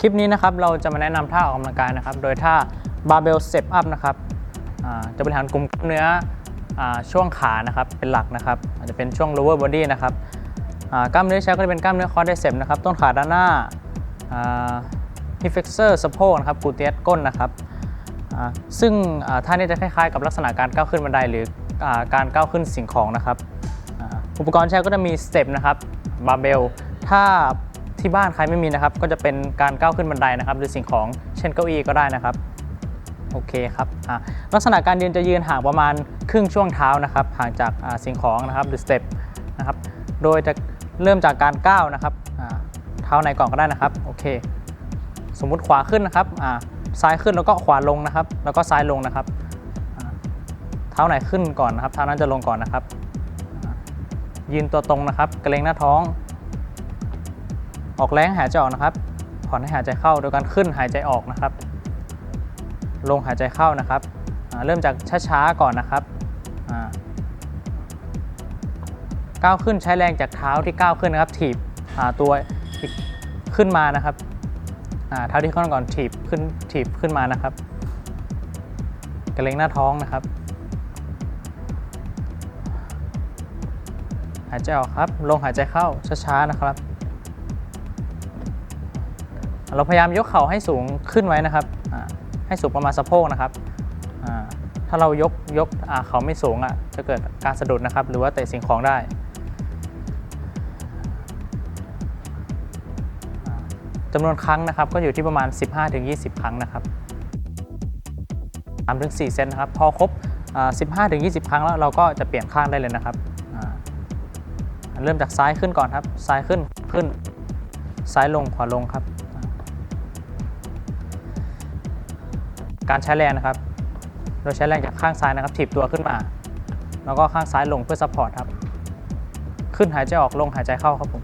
คลิปนี้นะครับเราจะมาแนะนำท่าออกกำลังกายนะครับ โดยท่า barbell step up นะครับจะบริหารกลุ่มกล้ามเนื้อช่วงขานะครับเป็นหลักนะครับอาจจะเป็นช่วง lower body นะครับกล้ามเนื้อใช้ก็จะเป็นกล้ามเนื้อ quadriceps นะครับต้นขาด้านหน้า hip flexor สะโพกนะครับกูเตียสก้นนะครับซึ่งท่านี้จะคล้ายๆ กับลักษณะการก้าวขึ้นบันไดหรืออการก้าวขึ้นสิ่งของนะครับ อุปกรณ์ใช้ก็จะมีสเต็ปนะครับบาร์เบลถ้า ที่บ้านใครไม่มีนะครับ ก็จะเป็นการก้าวขึ้นบันไดนะครับ หรือสิ่งของเช่นเก้าอี้ก็ได้นะครับโอเคครับอ่าลักษณะการยืนจะยืนห่างประมาณครึ่งช่วงเท้านะครับ ห่างจากอ่าสิ่งของนะครับหรือสเต็ปนะครับ โดยจะเริ่มจากการก้าวนะครับอ่าเท้าไหนก่อนก็ได้นะครับโอเค สมมุติขวาขึ้นนะครับอ่าซ้ายขึ้นแล้วก็ขวาลงนะครับ แล้วก็ซ้ายลงนะครับอ่าเท้าไหนขึ้นก่อนนะครับ เท้านั้นจะลงก่อนนะครับ ยืนตัวตรงนะครับ เกรงหน้าท้อง ออกแรงหายใจออกนะครับ ผ่อนให้หายใจเข้าโดยการขึ้นหายใจออกนะครับ ลงหายใจเข้านะครับเริ่มจากช้าๆก่อนนะครับก้าวขึ้นใช้แรงจากเท้าที่ก้าวขึ้นนะครับ ถีบตัวขึ้นมานะครับเท้าที่ขึ้นก่อนถีบขึ้นถีบขึ้นมานะครับเกรงหน้าท้องนะครับหายใจออกครับ ลงหายใจเข้าช้าๆนะครับ เราพยายามยกเข่าให้สูงขึ้นไว้นะครับ ให้สูงประมาณสะโพกนะครับ ถ้าเรายกยกเข่าไม่สูงอะจะเกิดการสะดุดนะครับ หรือว่าเตะสิ่งของได้ จำนวนครั้งนะครับก็อยู่ที่ประมาณ 15-20 ครั้งนะครับ3-4เซตนะครับ พอครบอ่า15-20 ครั้งแล้วเราก็จะเปลี่ยนข้างได้เลยนะครับ เริ่มจากซ้ายขึ้นก่อนครับ ซ้ายขึ้นขึ้น ซ้ายลงขวาลงครับ การใช้แรงนะครับ โดยใช้แรงจากข้างซ้ายนะครับถีบตัวขึ้นมา แล้วก็ข้างซ้ายลงเพื่อซัพพอร์ตครับ ขึ้นหายใจออกลงหายใจเข้าครับผม